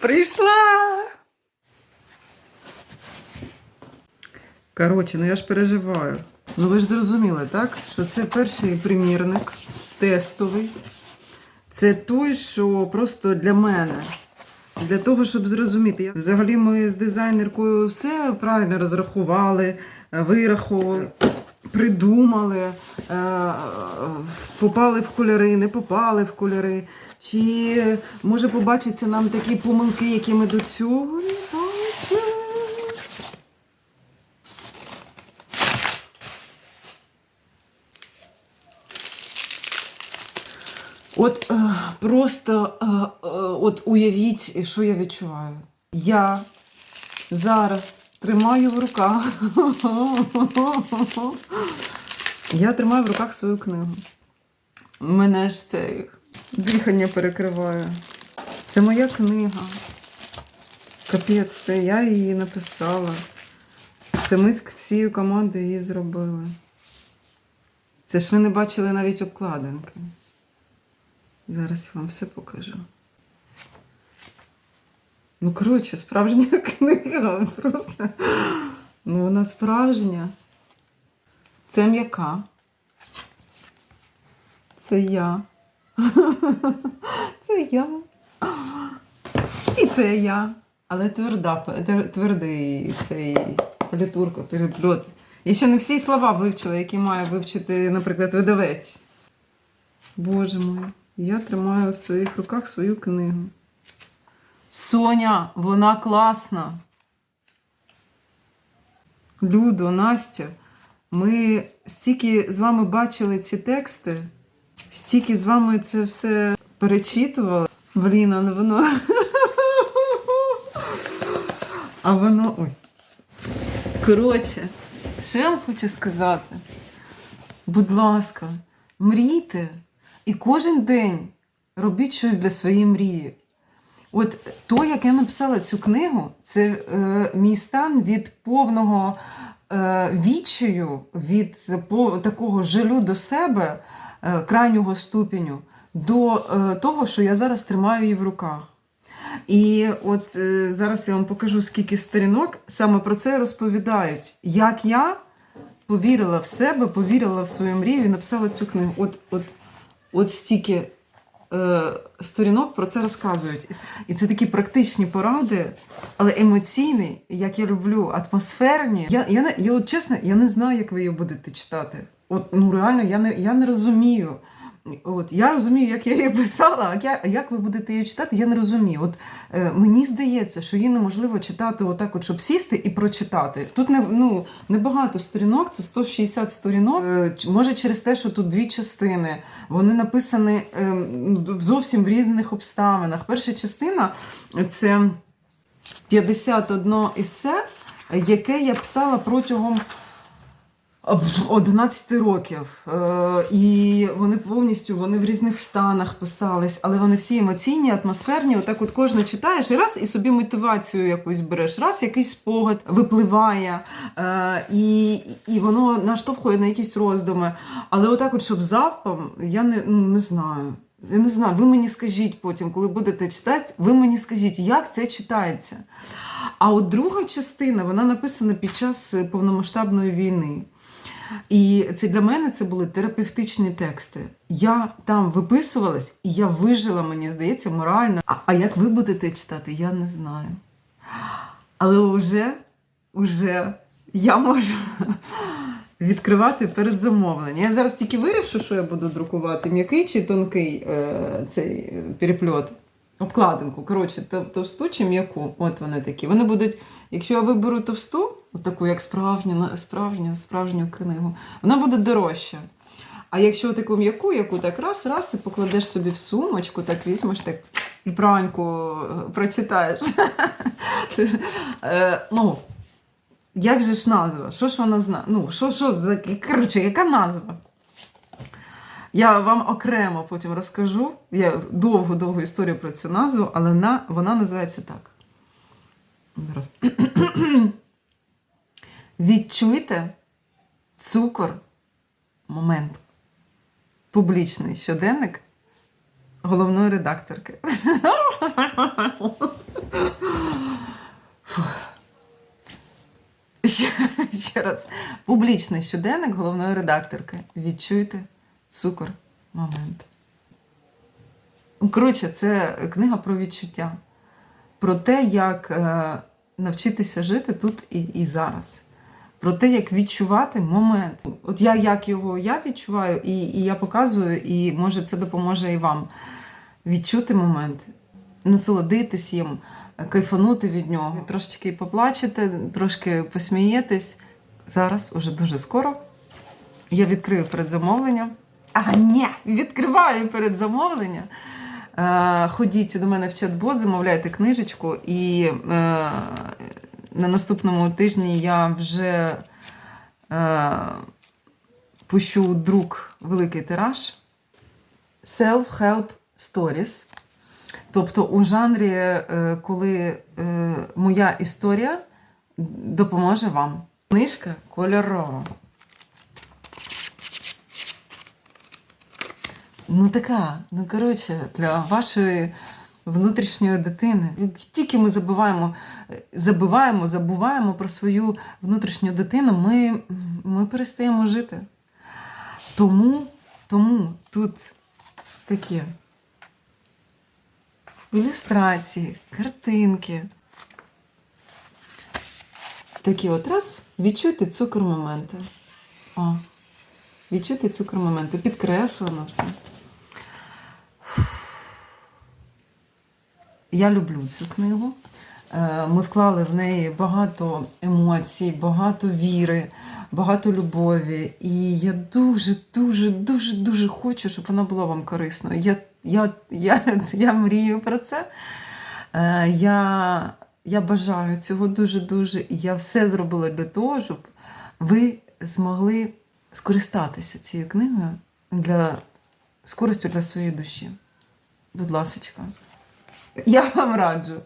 Прийшла. Коротше, ну я ж переживаю. Ну ви ж зрозуміли, так? Що це перший примірник, тестовий. Це той, що просто для мене. Для того, щоб зрозуміти. Взагалі ми з дизайнеркою все правильно розрахували, вирахували, придумали, е, попали в кольори, не попали в кольори. Чи може побачиться нам такі помилки, які ми до цього не бачили? От е, просто е, от уявіть, що я відчуваю. Я зараз тримаю в руках. Я тримаю в руках свою книгу. Мене ж це дихання перекриває. Це моя книга. Капець, це я її написала. Це ми всією командою її зробили. Це ж ви не бачили навіть обкладинки. Зараз я вам все покажу. Ну, коротше, справжня книга. Просто. Ну, вона справжня. Це м'яка. Це я. Це я. І це я. Але тверда, твердий цей політурка, перепльот. Я ще не всі слова вивчила, які має вивчити, наприклад, видавець. Боже мой, я тримаю в своїх руках свою книгу. Соня, вона класна. Людо, Настя, ми стільки з вами бачили ці тексти, стільки з вами це все перечитували. Блін, а воно. А воно. Ой. Коротше, що я вам хочу сказати? Будь ласка, мрійте і кожен день робіть щось для своєї мрії. От то, як я написала цю книгу, це е, мій стан від повного е, відчаю, від по, такого жалю до себе, е, крайнього ступеню, до е, того, що я зараз тримаю її в руках. І от е, зараз я вам покажу, скільки сторінок саме про це розповідають. Як я повірила в себе, повірила в свою мрію і написала цю книгу. От, от, от стільки сторінок про це розказують. І це такі практичні поради, але емоційні, як я люблю, атмосферні. Я, я, я от чесно, я не знаю, як ви її будете читати. От, ну реально, я не, я не розумію. От, я розумію, як я її писала, а я, як ви будете її читати, я не розумію. От е, мені здається, що її неможливо читати отак, от, щоб сісти і прочитати. Тут не, ну, небагато сторінок, це 160 сторінок. Е, може, через те, що тут дві частини, вони написані е, ну, зовсім в різних обставинах. Перша частина це 51 есе, яке я писала протягом 11 років. Е, І вони повністю вони в різних станах писались, але вони всі емоційні, атмосферні. Отак от кожне читаєш і раз і собі мотивацію якусь береш, раз якийсь спогад випливає, е, і, і воно наштовхує на якісь роздуми. Але отак, от, щоб завпом, я не, ну, не знаю. Я не знаю, ви мені скажіть потім, коли будете читати, ви мені скажіть, як це читається. А от друга частина вона написана під час е, повномасштабної війни. І це для мене це були терапевтичні тексти. Я там виписувалась, і я вижила, мені здається, морально. А, а як ви будете читати, я не знаю. Але вже, вже я можу відкривати передзамовлення. Я зараз тільки вирішу, що я буду друкувати: м'який чи тонкий е, цей перепльот. Обкладинку, коротше, товсту чи м'яку. От вони такі. Вони будуть, якщо я виберу товсту, таку, як справжню, справжню, справжню книгу, вона буде дорожча. А якщо таку м'яку, яку так раз, раз і покладеш собі в сумочку, так візьмеш так і праньку е, прочитаєш. Е, Ну, як же ж назва? Що ж вона зна? Ну, що, що за коротше, яка назва? Я вам окремо потім розкажу. Я довгу-довгу історію про цю назву, але вона називається так. Зараз. Відчуйте цукор моменту. Публічний щоденник головної редакторки. Ще, ще раз. Публічний щоденник головної редакторки. Відчуйте цукор моменту. Коротше, це книга про відчуття, про те, як е, навчитися жити тут і, і зараз. Про те, як відчувати момент. От я як його я відчуваю, і, і я показую, і може це допоможе і вам відчути момент, насолодитись їм, кайфанути від нього, трошечки поплачете, трошки посмієтесь. Зараз, уже дуже скоро, я відкрию передзамовлення. А, ні, відкриваю передзамовлення. Е, ходіть до мене в чат-бот, замовляйте книжечку, і е, на наступному тижні я вже е, пущу друк великий тираж Self-Help Stories. Тобто у жанрі, коли моя історія допоможе вам. Книжка кольорова. Ну така, ну коротше, для вашої внутрішньої дитини. Як Тільки ми забуваємо, забуваємо, забуваємо про свою внутрішню дитину, ми, ми перестаємо жити. Тому, тому тут такі ілюстрації, картинки. Такі от раз, відчуйте цукор моменту. О, відчуйте цукор моменту. Підкреслено все. Я люблю цю книгу. Е, Ми вклали в неї багато емоцій, багато віри, багато любові. І я дуже, дуже, дуже, дуже хочу, щоб вона була вам корисною. Я, я, я, я мрію про це. Е, Я, я бажаю цього дуже-дуже. І я все зробила для того, щоб ви змогли скористатися цією книгою для з користю для своєї душі. Будь ласочка. Я вам раджу.